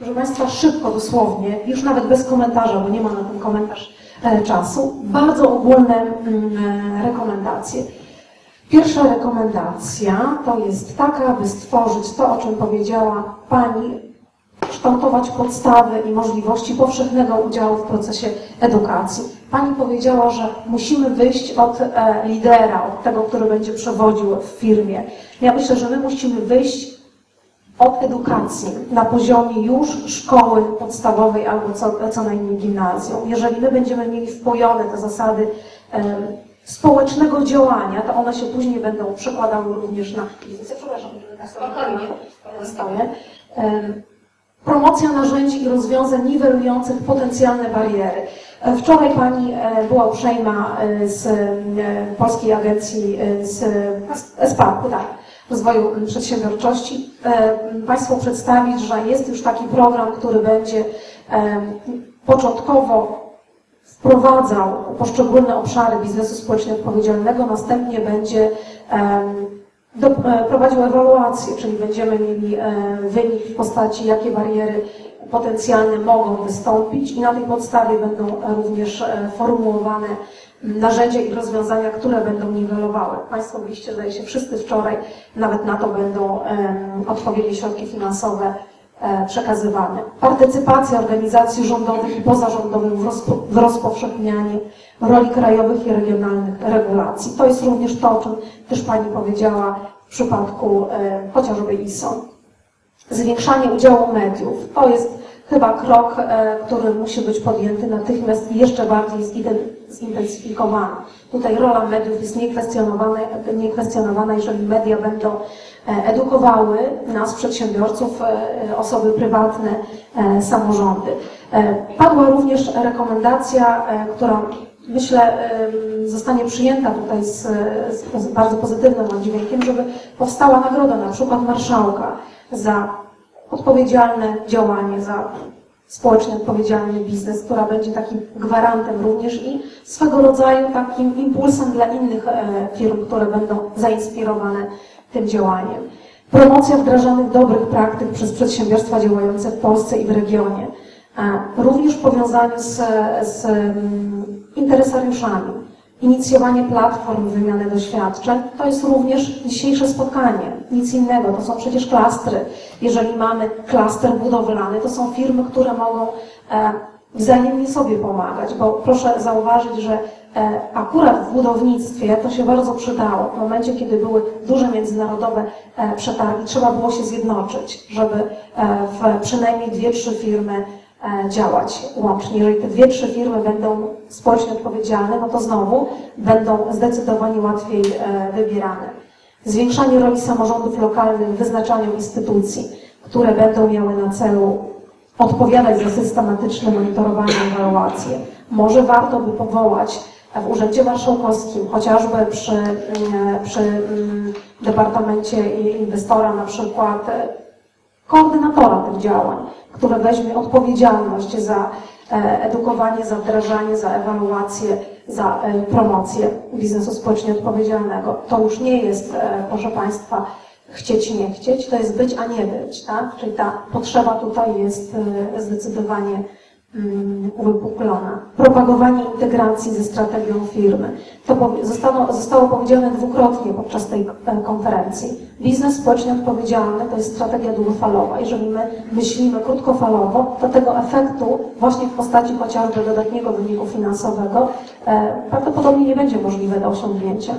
Proszę Państwa, szybko, dosłownie, już nawet bez komentarza, bo nie ma na ten komentarz e, czasu, bardzo ogólne mm, e, rekomendacje. Pierwsza rekomendacja to jest taka, aby stworzyć to, o czym powiedziała Pani, kształtować podstawy i możliwości powszechnego udziału w procesie edukacji. Pani powiedziała, że musimy wyjść od e, lidera, od tego, który będzie przewodził w firmie. Ja myślę, że my musimy wyjść od edukacji na poziomie już szkoły podstawowej albo co, co najmniej gimnazjum. Jeżeli my będziemy mieli wpojone te zasady społecznego działania, to one się później będą przekładały również na biznes. Przepraszam, tak promocja narzędzi i rozwiązań niwelujących potencjalne bariery. E, Wczoraj Pani e, była uprzejma e, z Polskiej Agencji e, z SPAP, tak, Rozwoju Przedsiębiorczości, e, Państwu przedstawić, że jest już taki program, który będzie początkowo wprowadzał poszczególne obszary biznesu społecznie odpowiedzialnego, następnie będzie do, e, prowadził ewaluację, czyli będziemy mieli e, wynik w postaci, jakie bariery potencjalne mogą wystąpić i na tej podstawie będą e, również formułowane narzędzia i rozwiązania, które będą niwelowały. Państwo byliście, zdaje się, wszyscy wczoraj, nawet na to będą odpowiednie środki finansowe przekazywane. Partycypacja organizacji rządowych i pozarządowych w, rozpo, w rozpowszechnianie roli krajowych i regionalnych regulacji. To jest również to, o czym też Pani powiedziała w przypadku e, chociażby ISO. Zwiększanie udziału mediów. To jest chyba krok, e, który musi być podjęty natychmiast i jeszcze bardziej zintensyfikowany. Tutaj rola mediów jest niekwestionowana, niekwestionowana jeżeli media będą e, edukowały nas, przedsiębiorców, e, osoby prywatne, e, samorządy. E, Padła również rekomendacja, e, która myślę zostanie przyjęta tutaj z, z, bardzo pozytywnym oddźwiękiem, żeby powstała nagroda na przykład marszałka za odpowiedzialne działanie, za społecznie odpowiedzialny biznes, która będzie takim gwarantem również i swego rodzaju takim impulsem dla innych e, firm, które będą zainspirowane tym działaniem. Promocja wdrażanych dobrych praktyk przez przedsiębiorstwa działające w Polsce i w regionie. Również w powiązaniu z, z mm, interesariuszami. Inicjowanie platform wymiany doświadczeń to jest również dzisiejsze spotkanie. Nic innego, to są przecież klastry. Jeżeli mamy klaster budowlany, to są firmy, które mogą e, wzajemnie sobie pomagać, bo proszę zauważyć, że e, akurat w budownictwie to się bardzo przydało. W momencie, kiedy były duże międzynarodowe e, przetargi, trzeba było się zjednoczyć, żeby e, w przynajmniej dwie, trzy firmy działać łącznie. Jeżeli te dwie, trzy firmy będą społecznie odpowiedzialne, no to znowu będą zdecydowanie łatwiej wybierane. Zwiększanie roli samorządów lokalnych w wyznaczaniu instytucji, które będą miały na celu odpowiadać za systematyczne monitorowanie i ewaluację. Może warto by powołać w Urzędzie Marszałkowskim, chociażby przy, mm, przy mm, Departamencie Inwestora na przykład, e, koordynatora tych działań, który weźmie odpowiedzialność za e, edukowanie, za wdrażanie, za ewaluację, za e, promocję biznesu społecznie odpowiedzialnego. To już nie jest, e, proszę Państwa, chcieć, nie chcieć, to jest być, a nie być, tak? Czyli ta potrzeba tutaj jest e, zdecydowanie mm, uwypuklona. Propagowanie integracji ze strategią firmy. To zostało, zostało powiedziane dwukrotnie podczas tej e, konferencji. Biznes społecznie odpowiedzialny to jest strategia długofalowa. Jeżeli my myślimy krótkofalowo, to tego efektu właśnie w postaci chociażby dodatniego wyniku finansowego e, prawdopodobnie nie będzie możliwe do osiągnięcia.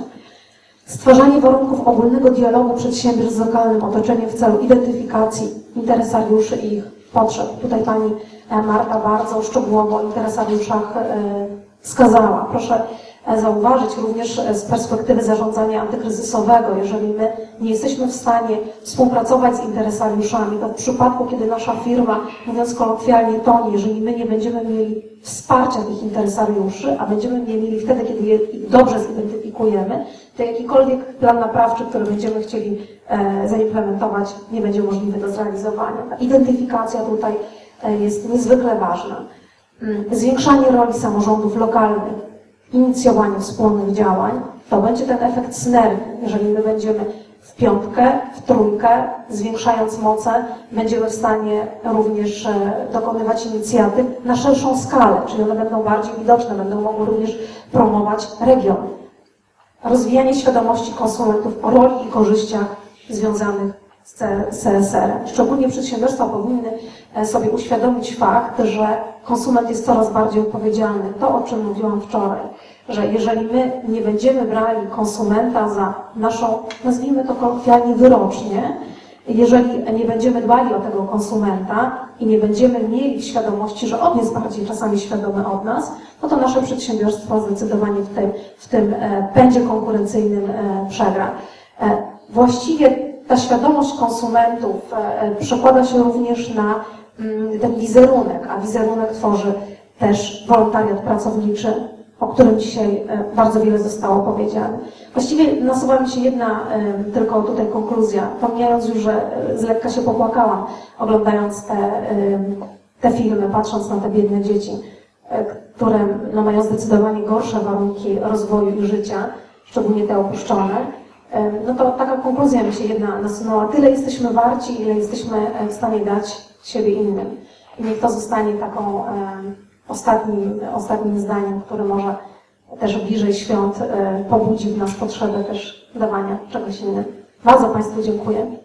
Stwarzanie warunków ogólnego dialogu przedsiębiorstw z lokalnym otoczeniem w celu identyfikacji interesariuszy i ich potrzeb. Tutaj Pani e, Marta bardzo szczegółowo o interesariuszach e, wskazała. Proszę zauważyć również e, z perspektywy zarządzania antykryzysowego, jeżeli my nie jesteśmy w stanie współpracować z interesariuszami, to w przypadku, kiedy nasza firma, mówiąc kolokwialnie, tonie, jeżeli my nie będziemy mieli wsparcia tych interesariuszy, a będziemy je mieli wtedy, kiedy je dobrze zidentyfikujemy, to jakikolwiek plan naprawczy, który będziemy chcieli e, zaimplementować, nie będzie możliwy do zrealizowania. Ta identyfikacja tutaj e, jest niezwykle ważna. Mm, Zwiększanie roli samorządów lokalnych, inicjowanie wspólnych działań, to będzie ten efekt synergii. Jeżeli my będziemy w piątkę, w trójkę, zwiększając moce, będziemy w stanie również e, dokonywać inicjatyw na szerszą skalę, czyli one będą bardziej widoczne, będą mogły również promować region. Rozwijanie świadomości konsumentów o roli i korzyściach związanych z C- CSR-em. Szczególnie przedsiębiorstwa powinny sobie uświadomić fakt, że konsument jest coraz bardziej odpowiedzialny. To, o czym mówiłam wczoraj, że jeżeli my nie będziemy brali konsumenta za naszą, nazwijmy to kolokwialnie, wyrocznie, jeżeli nie będziemy dbali o tego konsumenta i nie będziemy mieli świadomości, że on jest bardziej czasami świadomy od nas, no to nasze przedsiębiorstwo zdecydowanie w tym, w tym e, pędzie konkurencyjnym e, przegra. E, Właściwie ta świadomość konsumentów e, przekłada się również na mm, ten wizerunek, a wizerunek tworzy też wolontariat pracowniczy, o którym dzisiaj e, bardzo wiele zostało powiedziane. Właściwie nasuwa mi się jedna e, tylko tutaj konkluzja, pomijając już, że z lekka się popłakałam, oglądając te, te filmy, patrząc na te biedne dzieci, które no, mają zdecydowanie gorsze warunki rozwoju i życia, szczególnie te opuszczone. No to taka konkluzja mi się jedna nasunęła. Tyle jesteśmy warci, ile jesteśmy e, w stanie dać siebie innym. I niech to zostanie taką ostatnim, ostatnim zdaniem, które może też bliżej świąt e, pobudzi w nas potrzebę też dawania czegoś innym. Bardzo Państwu dziękuję.